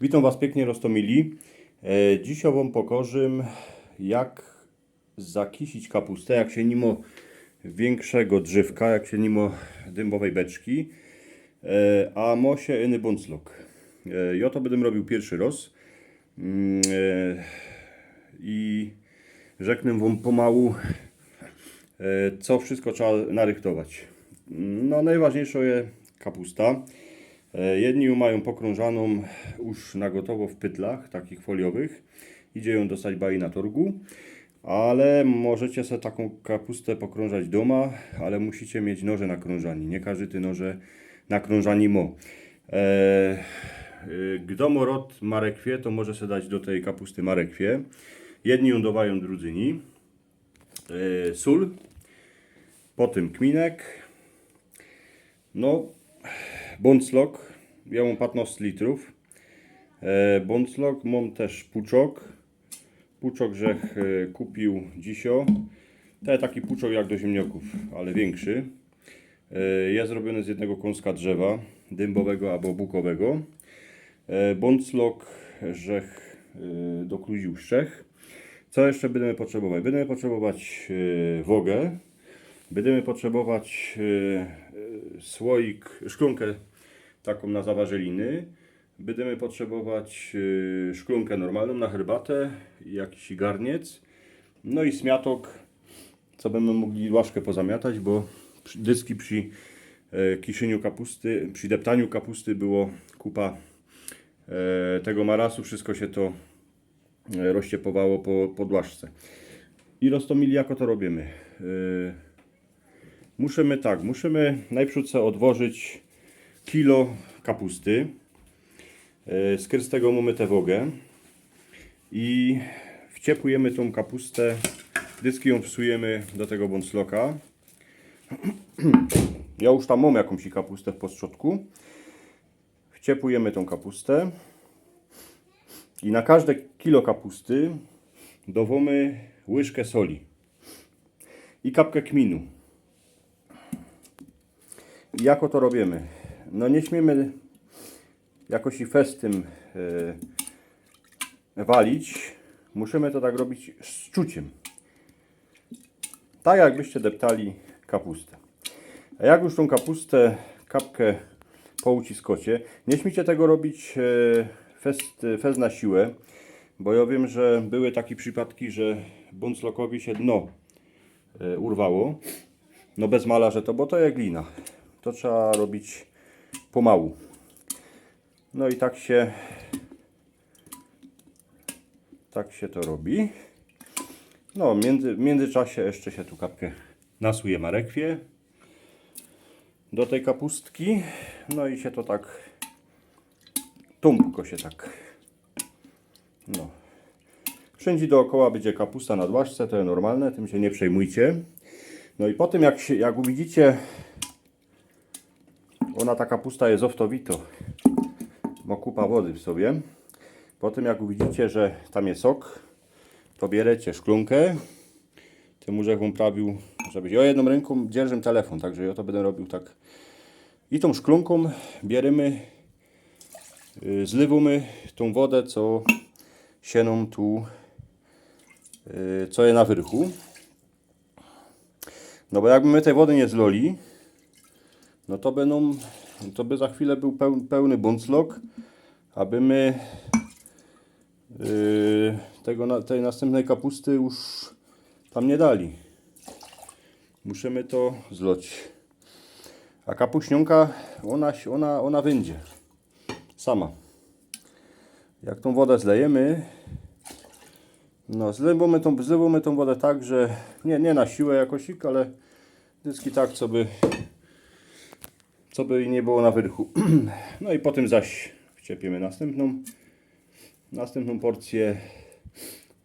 Witam Was pięknie, Rostomili. E, dzisiaj Wam pokorzym, jak zakisić kapustę, jak się nimo większego drzewka, jak się nimo dębowej beczki, e, a mo się inny bąclok. E, ja to będę robił pierwszy raz. Mm, e, I rzeknę Wam pomału, e, co wszystko trzeba narychtować. No najważniejsza jest kapusta. E, Jedni ją mają pokrążaną już na gotowo w pytlach, takich foliowych. Idzie ją dostać bai na torgu. Ale możecie sobie taką kapustę pokrążać doma, ale musicie mieć noże na krążani. Nie każdy ty noże na krążani mo. E, y, Gdomo rod marekwie, to może sobie dać do tej kapusty marekwie. Jedni ją dowają, drudzy nie. E, Sól, potem kminek, no Bąclok, mam 15 litrów. E, Bąclok, mam też puczok. Puczok żech e, kupił dzisio. To jest taki puczok jak do ziemniaków, ale większy. E, jest zrobiony z jednego kąska drzewa, dębowego albo bukowego. Bąclok żech dokluził szczech. Co jeszcze będziemy potrzebować? Będziemy potrzebować wogę. Będziemy potrzebować e, e, słoik, szklonkę taką na zawarzeliny. Będziemy potrzebować e, szklonkę normalną na herbatę, jakiś garniec, no i smiatok, co będziemy mogli łażkę pozamiatać, bo dyski przy e, kiszyniu kapusty, przy deptaniu kapusty było kupa e, tego marasu, wszystko się to e, rozciepowało po, po dłaszce. I roztomili, jako to robimy. Musimy tak, musimy najpierw sobie odłożyć kilo kapusty. E, Z tego mamy tę wogę. I wciepujemy tą kapustę, dyski ją wsujemy do tego bącloka. Ja już tam mam jakąś kapustę w postrzodku. Wciepujemy tą kapustę. I na każde kilo kapusty dowamy łyżkę soli i kapkę kminu. Jako to robimy? No nie śmiemy jakoś i festym e, walić. Musimy to tak robić z czuciem. Tak jakbyście deptali kapustę. A jak już tą kapustę, kapkę po uciskocie, nie śmiecie tego robić e, fest, fest na siłę, bo ja wiem, że były takie przypadki, że bąclokowi się dno e, urwało. No bez malarza to, bo to jak glina. To trzeba robić pomału. No i tak się tak się to robi. No, między, w międzyczasie jeszcze się tu kapkę nasuje marekwie do tej kapustki. No i się to tak tumpko się tak no. Wszędzie dookoła będzie kapusta na dłaszce, to jest normalne, tym się nie przejmujcie. No i po tym jak, się, jak widzicie, ona ta kapusta jest oftowito, ma kupa wody w sobie. Po tym jak widzicie, że tam jest sok, to bierzecie szklunkę. Tym że wam prawił, żebyś ja jedną ręką dzierżę telefon, także ja to będę robił tak. I tą szklunką bierzemy, yy, zlewamy tą wodę, co sieną tu, yy, co jest na wyrchu. No bo jakby my tej wody nie zloli, no to będą, to by za chwilę był peł, pełny bąclok, aby my yy, tego, tej następnej kapusty już tam nie dali. Musimy to zloć. A kapuśnionka, ona, ona, ona wyjdzie. Sama. Jak tą wodę zlejemy, no zlewamy tą, zlewamy tą wodę tak, że nie, nie na siłę jakoś, ale dyski tak, co by co by nie było na wyrchu. No i potem zaś wciepiemy następną następną porcję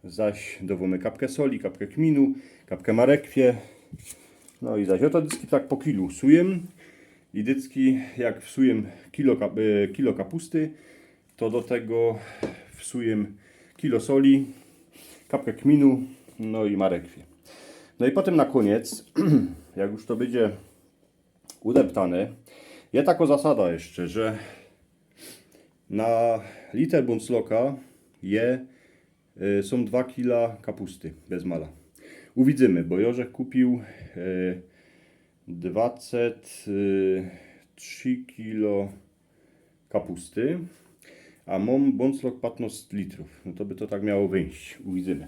zaś dowamy kapkę soli, kapkę kminu, kapkę marekwie no i zaś oto dyski tak po kilu sujem i dycki jak wsujem kilo, e, kilo kapusty to do tego wsujem kilo soli, kapkę kminu no i marekwie no i potem na koniec jak już to będzie udeptane. Ja taka zasada jeszcze, że Na liter Bundsloka je y, są 2 kg kapusty bez mala. Uwidzimy, bo Jorzek kupił y, 23 kg kapusty, a mam Bundslok 15 litrów. No to by to tak miało wyjść. Uwidzimy.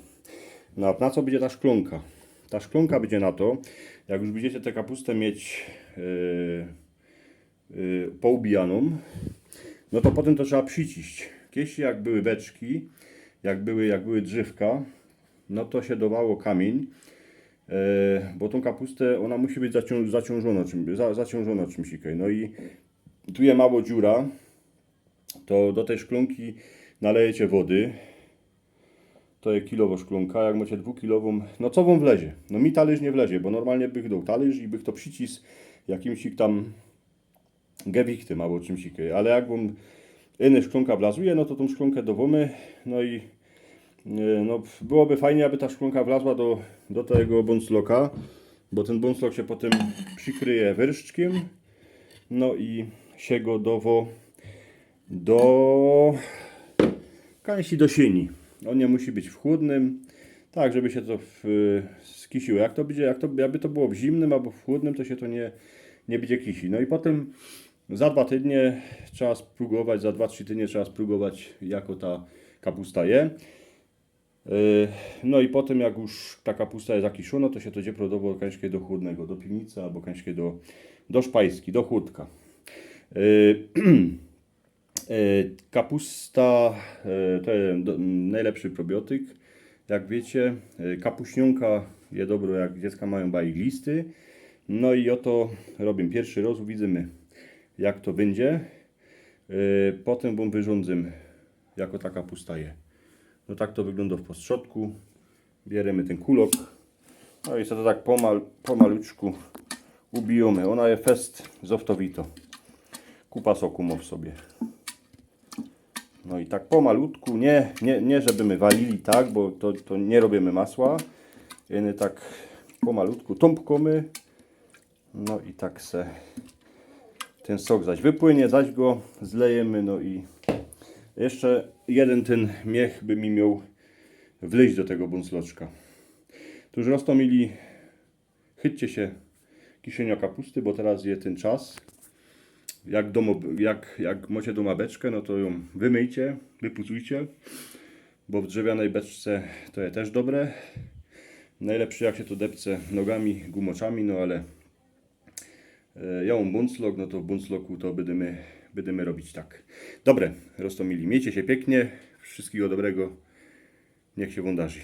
No a na co będzie ta szklonka? Ta szklonka będzie na to, jak już będziecie tę kapustę mieć yy, poubijaną, no to potem to trzeba przyciść. Kiedyś jak były beczki, jak były, jak były drzewka, no to się dawało kamień, e, bo tą kapustę ona musi być zacią, zaciążona, czym, za, zaciążona czymś. No i tu jest mało dziura, to do tej szklonki nalejecie wody. To jest kilowo szklonka, jak macie dwukilową, no co wam wlezie? No mi talerz nie wlezie, bo normalnie bych dał talerz i bych to przycis jakimś tam gewichtem albo czymś ikej. Ale jak wam inny szklonka wlazuje, no to tą szklonkę dowomy, no i e, no, byłoby fajnie, aby ta szklonka wlazła do, do tego bąsloka, bo ten bąslok się potem przykryje wyrszczkiem, no i się go dowo do kęsi do sieni. On nie musi być w chłodnym, tak żeby się to w, skisiło. Jak to będzie, jak to, jakby to było w zimnym albo w chłodnym, to się to nie, nie będzie kisi. No i potem za dwa tygodnie trzeba spróbować, za dwa, trzy tygodnie trzeba spróbować, jako ta kapusta je. Yy, No i potem jak już ta kapusta jest zakiszona, to się to dzieje prodowo kańskie do chłodnego, do piwnicy albo kańskie do, do szpajski, do chłódka. Yy, yy, Kapusta to jest do- najlepszy probiotyk. Jak wiecie, kapuśnionka je dobro, jak dziecka mają bajek listy. No i oto robię pierwszy rozwój, widzimy jak to będzie. Yy, Potem wam wyrządzę, jako ta kapusta je. No tak to wygląda w postrzodku. Bierzemy ten kulok. No i co to tak pomal, pomaluczku ubijamy. Ona jest fest zoftowito. Kupa soku ma w sobie. No i tak pomalutku, nie, nie, nie żeby my walili tak, bo to, to nie robimy masła. Jeny tak pomalutku tąpkomy. No i tak se ten sok zaś wypłynie, zaś go zlejemy, no i jeszcze jeden ten miech by mi miał wleźć do tego bąsloczka. Tu już roztomili, chyćcie się kiszenia kapusty, bo teraz jest ten czas. Jak, domo, jak, jak macie doma beczkę, no to ją wymyjcie, wypucujcie, bo w drzewianej beczce to jest też dobre. Najlepsze jak się to depce nogami, gumoczami, no ale e, ja mam bunclok, no to w buncloku to będziemy, będziemy robić tak. Dobre, roztomili. Miejcie się pięknie, wszystkiego dobrego, niech się wądarzy.